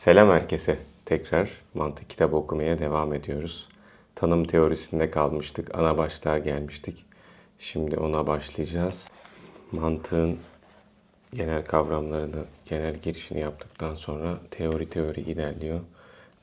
Selam herkese. Tekrar mantık kitabı okumaya devam ediyoruz. Tanım teorisinde kalmıştık. Ana başlığa gelmiştik. Şimdi ona başlayacağız. Mantığın genel kavramlarını, genel girişini yaptıktan sonra teori teori ilerliyor.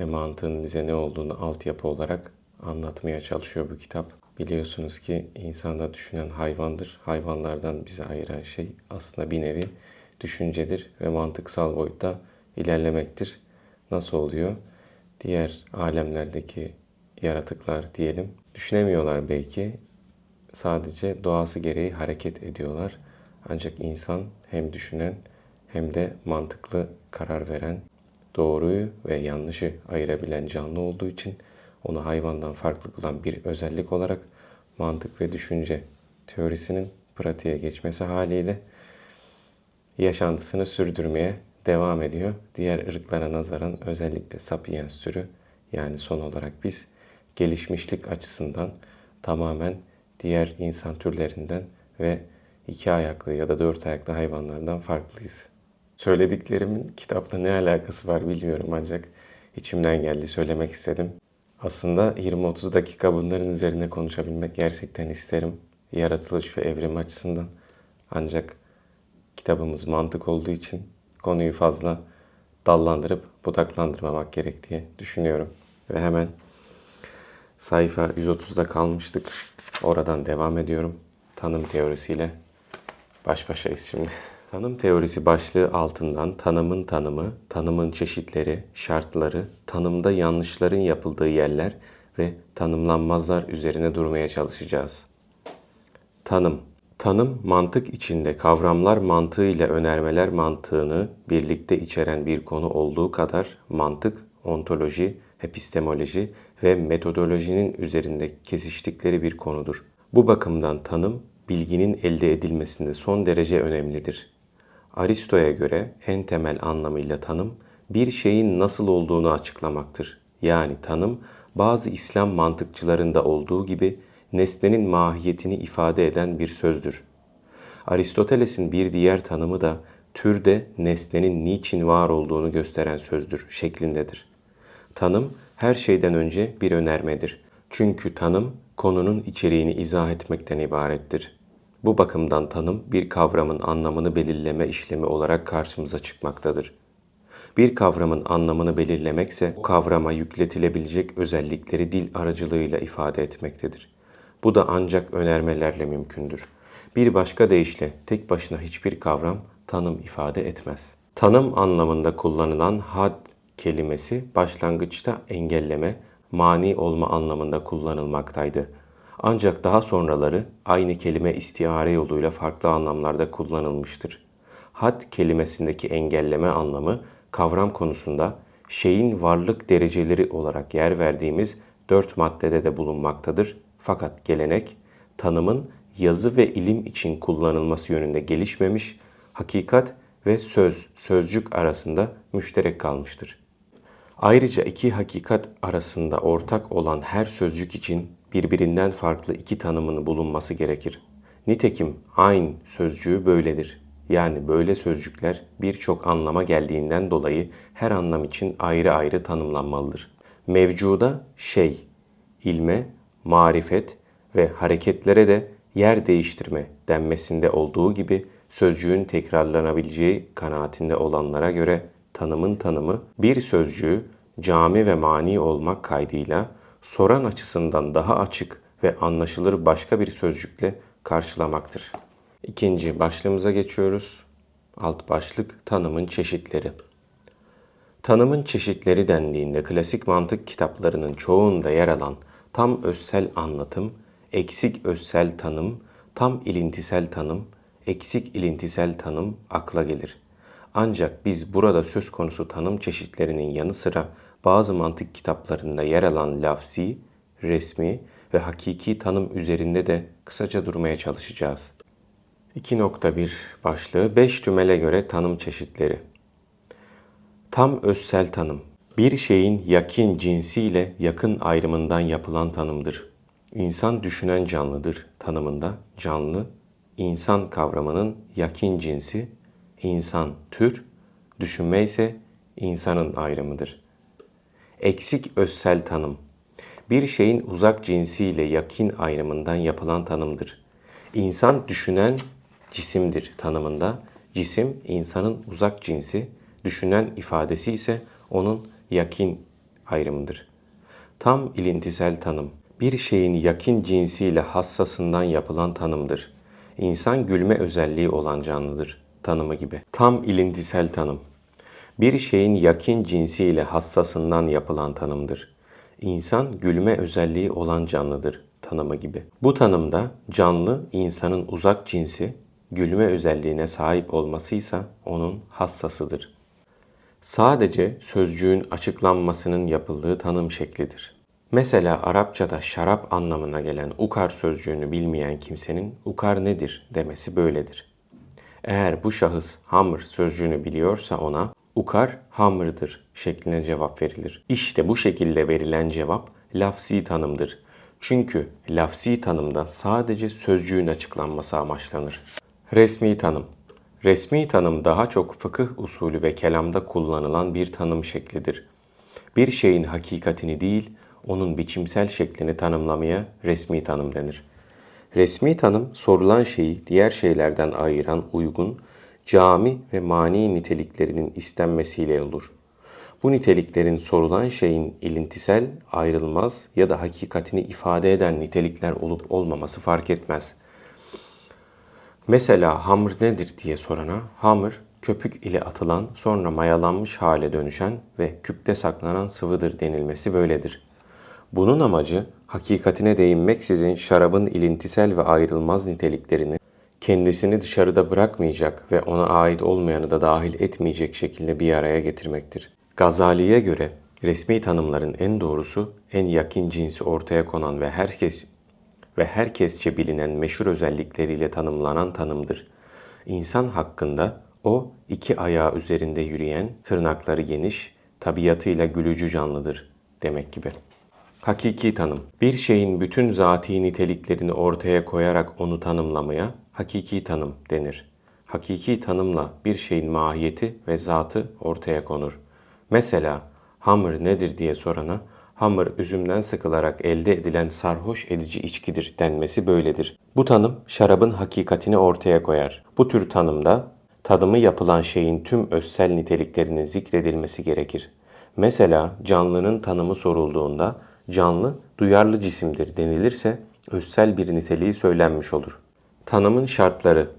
Ve mantığın bize ne olduğunu altyapı olarak anlatmaya çalışıyor bu kitap. Biliyorsunuz ki insanda düşünen hayvandır. Hayvanlardan bizi ayıran şey aslında bir nevi düşüncedir ve mantıksal boyutta ilerlemektir. Nasıl oluyor? Diğer alemlerdeki yaratıklar diyelim düşünemiyorlar belki. Sadece doğası gereği hareket ediyorlar. Ancak insan hem düşünen hem de mantıklı karar veren, doğruyu ve yanlışı ayırabilen canlı olduğu için onu hayvandan farklı kılan bir özellik olarak mantık ve düşünce teorisinin pratiğe geçmesi haliyle yaşantısını sürdürmeye devam ediyor. Diğer ırklara nazaran özellikle sapiens sürü yani son olarak biz gelişmişlik açısından tamamen diğer insan türlerinden ve iki ayaklı ya da dört ayaklı hayvanlardan farklıyız. Söylediklerimin kitapla ne alakası var bilmiyorum ancak içimden geldi söylemek istedim. Aslında 20-30 dakika bunların üzerine konuşabilmek gerçekten isterim. Yaratılış ve evrim açısından. Ancak kitabımız mantık olduğu için konuyu fazla dallandırıp budaklandırmamak gerek diye düşünüyorum. Ve hemen sayfa 130'da kalmıştık. Oradan devam ediyorum. Tanım teorisiyle baş başayız şimdi. Tanım teorisi başlığı altından tanımın tanımı, tanımın çeşitleri, şartları, tanımda yanlışların yapıldığı yerler ve tanımlanmazlar üzerine durmaya çalışacağız. Tanım Tanım, mantık içinde kavramlar mantığı ile önermeler mantığını birlikte içeren bir konu olduğu kadar mantık, ontoloji, epistemoloji ve metodolojinin üzerinde kesiştikleri bir konudur. Bu bakımdan tanım, bilginin elde edilmesinde son derece önemlidir. Aristo'ya göre en temel anlamıyla tanım, bir şeyin nasıl olduğunu açıklamaktır. Yani tanım, bazı İslam mantıkçılarında olduğu gibi nesnenin mahiyetini ifade eden bir sözdür. Aristoteles'in bir diğer tanımı da türde nesnenin niçin var olduğunu gösteren sözdür şeklindedir. Tanım her şeyden önce bir önermedir. Çünkü tanım konunun içeriğini izah etmekten ibarettir. Bu bakımdan tanım bir kavramın anlamını belirleme işlemi olarak karşımıza çıkmaktadır. Bir kavramın anlamını belirlemekse o kavrama yükletilebilecek özellikleri dil aracılığıyla ifade etmektedir. Bu da ancak önermelerle mümkündür. Bir başka deyişle tek başına hiçbir kavram tanım ifade etmez. Tanım anlamında kullanılan had kelimesi başlangıçta engelleme, mani olma anlamında kullanılmaktaydı. Ancak daha sonraları aynı kelime istiare yoluyla farklı anlamlarda kullanılmıştır. Had kelimesindeki engelleme anlamı kavram konusunda şeyin varlık dereceleri olarak yer verdiğimiz dört maddede de bulunmaktadır fakat gelenek tanımın yazı ve ilim için kullanılması yönünde gelişmemiş, hakikat ve söz, sözcük arasında müşterek kalmıştır. Ayrıca iki hakikat arasında ortak olan her sözcük için birbirinden farklı iki tanımını bulunması gerekir. Nitekim aynı sözcüğü böyledir. Yani böyle sözcükler birçok anlama geldiğinden dolayı her anlam için ayrı ayrı tanımlanmalıdır. Mevcuda şey, ilme marifet ve hareketlere de yer değiştirme denmesinde olduğu gibi sözcüğün tekrarlanabileceği kanaatinde olanlara göre tanımın tanımı bir sözcüğü cami ve mani olmak kaydıyla soran açısından daha açık ve anlaşılır başka bir sözcükle karşılamaktır. İkinci başlığımıza geçiyoruz. Alt başlık tanımın çeşitleri. Tanımın çeşitleri dendiğinde klasik mantık kitaplarının çoğunda yer alan tam özsel anlatım, eksik özsel tanım, tam ilintisel tanım, eksik ilintisel tanım akla gelir. Ancak biz burada söz konusu tanım çeşitlerinin yanı sıra bazı mantık kitaplarında yer alan lafzi, resmi ve hakiki tanım üzerinde de kısaca durmaya çalışacağız. 2.1 başlığı 5 tümele göre tanım çeşitleri. Tam özsel tanım bir şeyin yakin cinsiyle yakın ayrımından yapılan tanımdır. İnsan düşünen canlıdır tanımında canlı, insan kavramının yakin cinsi, insan tür, düşünme ise insanın ayrımıdır. Eksik özsel tanım. Bir şeyin uzak cinsiyle yakin ayrımından yapılan tanımdır. İnsan düşünen cisimdir tanımında. Cisim insanın uzak cinsi, düşünen ifadesi ise onun yakin ayrımıdır. Tam ilintisel tanım. Bir şeyin yakin cinsiyle hassasından yapılan tanımdır. İnsan gülme özelliği olan canlıdır tanımı gibi. Tam ilintisel tanım. Bir şeyin yakin cinsiyle hassasından yapılan tanımdır. İnsan gülme özelliği olan canlıdır tanımı gibi. Bu tanımda canlı insanın uzak cinsi, gülme özelliğine sahip olmasıysa onun hassasıdır. Sadece sözcüğün açıklanmasının yapıldığı tanım şeklidir. Mesela Arapçada şarap anlamına gelen ukar sözcüğünü bilmeyen kimsenin ukar nedir demesi böyledir. Eğer bu şahıs hamr sözcüğünü biliyorsa ona ukar hamrdır şeklinde cevap verilir. İşte bu şekilde verilen cevap lafsi tanımdır. Çünkü lafsi tanımda sadece sözcüğün açıklanması amaçlanır. Resmi tanım Resmi tanım daha çok fıkıh usulü ve kelamda kullanılan bir tanım şeklidir. Bir şeyin hakikatini değil, onun biçimsel şeklini tanımlamaya resmi tanım denir. Resmi tanım sorulan şeyi diğer şeylerden ayıran uygun, cami ve mani niteliklerinin istenmesiyle olur. Bu niteliklerin sorulan şeyin ilintisel, ayrılmaz ya da hakikatini ifade eden nitelikler olup olmaması fark etmez. Mesela hamr nedir diye sorana, hamr köpük ile atılan sonra mayalanmış hale dönüşen ve küpte saklanan sıvıdır denilmesi böyledir. Bunun amacı hakikatine değinmeksizin şarabın ilintisel ve ayrılmaz niteliklerini kendisini dışarıda bırakmayacak ve ona ait olmayanı da dahil etmeyecek şekilde bir araya getirmektir. Gazali'ye göre resmi tanımların en doğrusu en yakın cinsi ortaya konan ve herkes ve herkesçe bilinen meşhur özellikleriyle tanımlanan tanımdır. İnsan hakkında o iki ayağı üzerinde yürüyen, tırnakları geniş, tabiatıyla gülücü canlıdır demek gibi. Hakiki tanım. Bir şeyin bütün zati niteliklerini ortaya koyarak onu tanımlamaya hakiki tanım denir. Hakiki tanımla bir şeyin mahiyeti ve zatı ortaya konur. Mesela hamur nedir diye sorana hamur üzümden sıkılarak elde edilen sarhoş edici içkidir denmesi böyledir. Bu tanım şarabın hakikatini ortaya koyar. Bu tür tanımda tadımı yapılan şeyin tüm özsel niteliklerinin zikredilmesi gerekir. Mesela canlının tanımı sorulduğunda canlı duyarlı cisimdir denilirse özsel bir niteliği söylenmiş olur. Tanımın şartları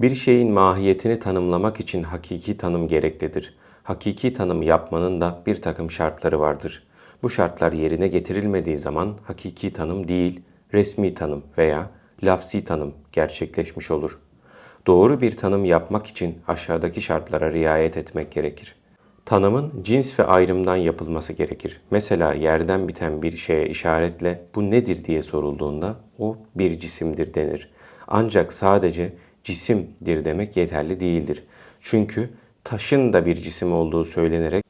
Bir şeyin mahiyetini tanımlamak için hakiki tanım gereklidir. Hakiki tanım yapmanın da bir takım şartları vardır. Bu şartlar yerine getirilmediği zaman hakiki tanım değil, resmi tanım veya lafsi tanım gerçekleşmiş olur. Doğru bir tanım yapmak için aşağıdaki şartlara riayet etmek gerekir. Tanımın cins ve ayrımdan yapılması gerekir. Mesela yerden biten bir şeye işaretle bu nedir diye sorulduğunda o bir cisimdir denir. Ancak sadece cisimdir demek yeterli değildir. Çünkü taşın da bir cisim olduğu söylenerek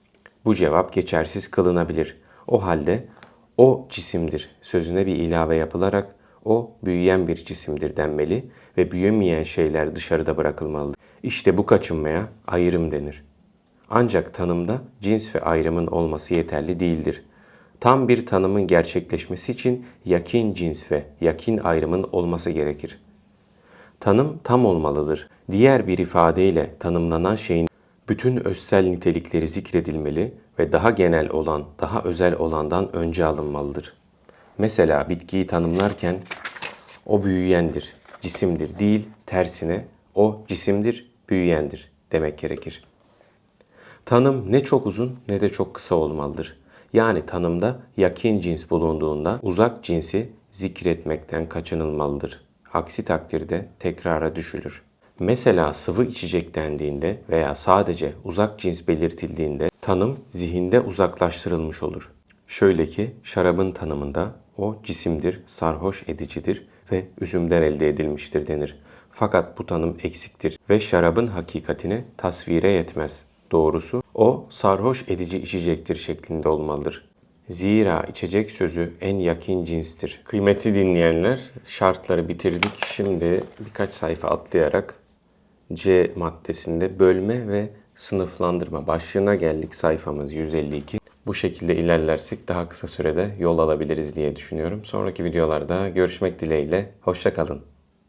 bu cevap geçersiz kılınabilir. O halde o cisimdir sözüne bir ilave yapılarak o büyüyen bir cisimdir denmeli ve büyümeyen şeyler dışarıda bırakılmalıdır. İşte bu kaçınmaya ayrım denir. Ancak tanımda cins ve ayrımın olması yeterli değildir. Tam bir tanımın gerçekleşmesi için yakin cins ve yakin ayrımın olması gerekir. Tanım tam olmalıdır. Diğer bir ifadeyle tanımlanan şeyin bütün özsel nitelikleri zikredilmeli ve daha genel olan, daha özel olandan önce alınmalıdır. Mesela bitkiyi tanımlarken o büyüyendir, cisimdir değil, tersine o cisimdir, büyüyendir demek gerekir. Tanım ne çok uzun ne de çok kısa olmalıdır. Yani tanımda yakin cins bulunduğunda uzak cinsi zikretmekten kaçınılmalıdır. Aksi takdirde tekrara düşülür. Mesela sıvı içecek dendiğinde veya sadece uzak cins belirtildiğinde tanım zihinde uzaklaştırılmış olur. Şöyle ki şarabın tanımında o cisimdir, sarhoş edicidir ve üzümden elde edilmiştir denir. Fakat bu tanım eksiktir ve şarabın hakikatine tasvire yetmez. Doğrusu o sarhoş edici içecektir şeklinde olmalıdır. Zira içecek sözü en yakin cinstir. Kıymetli dinleyenler, şartları bitirdik. Şimdi birkaç sayfa atlayarak C maddesinde bölme ve sınıflandırma başlığına geldik. Sayfamız 152. Bu şekilde ilerlersek daha kısa sürede yol alabiliriz diye düşünüyorum. Sonraki videolarda görüşmek dileğiyle. Hoşça kalın.